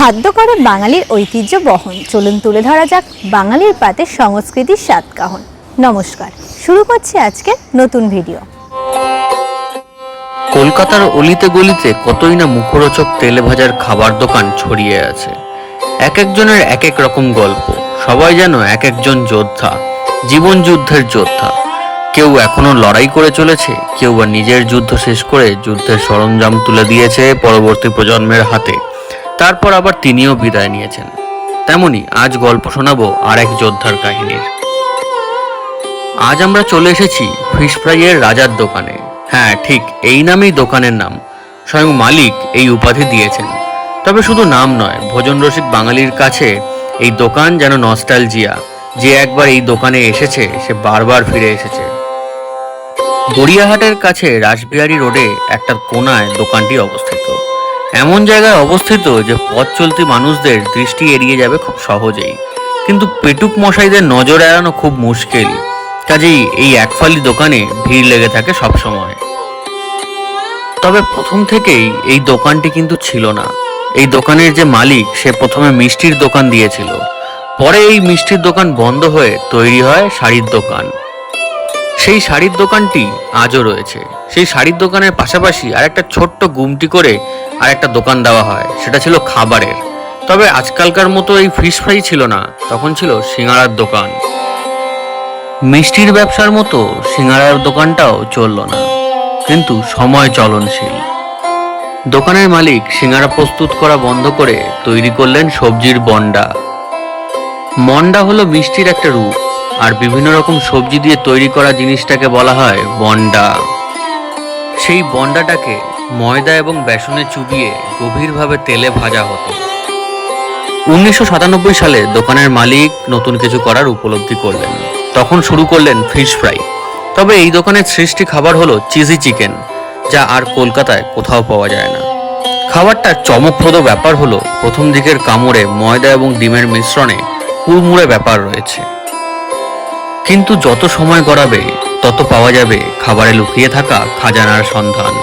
খাদ্য করে বাঙালির ঐতিহ্য বহন। চলুন তুলে ধরা যাক বাঙালির পাতে সংস্কৃতির সাতকাহন নমস্কার, শুরু করছি আজকে নতুন ভিডিও। কলকাতার অলিতে গলিতে কতই না মুখরোচক তেলে ভাজার খাবার দোকান ছড়িয়ে আছে। এক একজনের এক এক রকম গল্প। সবাই যেন এক একজন যোদ্ধা, জীবন যুদ্ধের যোদ্ধা। কেউ এখনও লড়াই করে চলেছে, কেউ বা নিজের যুদ্ধ শেষ করে যুদ্ধের সরঞ্জাম তুলে দিয়েছে পরবর্তী প্রজন্মের হাতে। তারপর আবার তিনিও বিদায় নিয়েছেন। তেমনি আজ গল্প শোনাবো আর এক যোদ্ধার কাহিনীর। আজ আমরা চলে এসেছি ফিশ ফ্রাইয়ের রাজার দোকানে। হ্যাঁ ঠিক এই নামেই দোকানের নাম। স্বয়ং মালিক এই উপাধি দিয়েছেন। তবে শুধু নাম নয়, ভোজন রসিক বাঙালির কাছে এই দোকান যেন নস্টালজিয়া। যে একবার এই দোকানে এসেছে, সে বারবার ফিরে এসেছে। গড়িয়াহাটের কাছে রাসবিহারী রোডে একটা কোনায় দোকানটি অবস্থিত। এমন জায়গায় অবস্থিত যে পথ চলতি মানুষদের দৃষ্টি এড়িয়ে যাবে খুব সহজেই। কিন্তু পেটুক মশাইদের নজর এড়ানো খুব মুশকিল। কাজেই এই একফালি দোকানে ভিড় লেগে থাকে সব সময় তবে প্রথম থেকেই এই দোকানটি কিন্তু ছিল না। এই দোকানের যে মালিক, সে প্রথমে মিষ্টির দোকান দিয়েছিল। পরে এই মিষ্টির দোকান বন্ধ হয়ে তৈরি হয় শাড়ির দোকান। সেই শাড়ির দোকানটি আজও রয়েছে। সেই শাড়ির দোকানের পাশাপাশি আরেকটা ছোট্ট গুমটি করে আর একটা দোকান দেওয়া হয়, সেটা ছিল খাবারের। তবে আজকালকার মতো এই ফিশ ফ্রাই ছিল না, তখন ছিল সিঙ্গারার দোকান। মিষ্টির ব্যবসার মতো সিঙ্গারার দোকানটাও চলল না, কিন্তু সময় চলনশীল। দোকানের মালিক সিঙ্গারা প্রস্তুত করা বন্ধ করে তৈরি করলেন সবজির বন্ডা। মন্ডা হলো মিষ্টির একটা রূপ। আর বিভিন্ন রকম সবজি দিয়ে তৈরি করা জিনিসটাকে বলা হয় বন্ডা। সেই বন্ডাটাকে ময়দা এবং বেসনে চুবিয়ে গভীরভাবে তেলে ভাজা হতো। উনিশশো সাতানব্বই সালে দোকানের মালিক নতুন কিছু করার উপলব্ধি করলেন। তখন শুরু করলেন ফিশ ফ্রাই। তবে এই দোকানের সৃষ্টি খাবার হলো চিজি চিকেন, যা আর কলকাতায় কোথাও পাওয়া যায় না। খাবারটার চমকপ্রদ ব্যাপার হলো প্রথম দিকের কামড়ে ময়দা এবং ডিমের মিশ্রণে কুড়মুড়ে ব্যাপার রয়েছে। কিন্তু যত সময় গড়াবে, তত পাওয়া যাবে খাবারে লুকিয়ে থাকা খাজানার সন্ধান।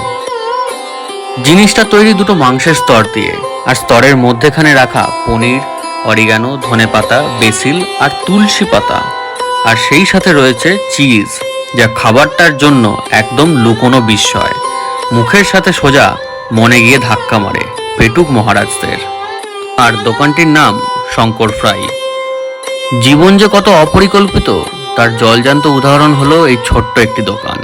জিনিসটা তৈরি দুটো মাংসের স্তর দিয়ে, আর স্তরের মধ্যেখানে রাখা পনির, অরিগানো, ধনেপাতা, বেসিল, আর তুলসী পাতা। আর সেই সাথে রয়েছে চিজ, যা খাবারটার জন্য একদম লুকোনো বিস্ময়। মুখের সাথে সোজা মনে গিয়ে ধাক্কা মারে পেটুক মহারাজদের। আর দোকানটির নাম শঙ্কর ফ্রাই। জীবন যে কত অপরিকল্পিত তার জলজান্ত উদাহরণ হলো এই ছোট্ট একটি দোকান।